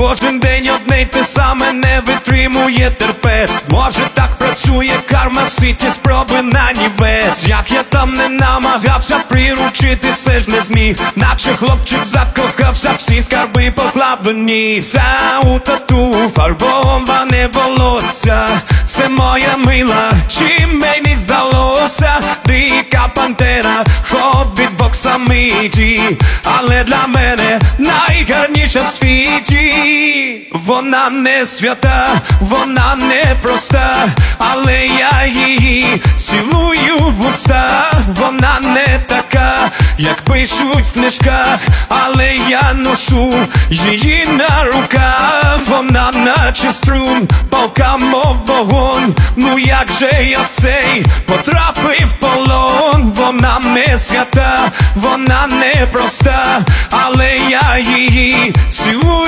Кожен день одне й те саме не витримує терпець. Може так працює карма, всі ті спроби на нівець. Як я там не намагався приручити, все ж не зміг. Наче хлопчик закохався, всі скарби поклав до ніг. За у тату фарбоване волосся. Це моя мила, чи мені здалося, дика пантера, хобіт боксамиті, але для мене найгарніша в світі. Вона не свята, вона не проста, але я її цілую в уста. Вона не така, як пишуть в книжках, але я ношу її на руках. Вона наче струн, палка, мов вогонь. Ну як же я в цей потрапив полон? Вона не свята, вона не проста, але я її цілую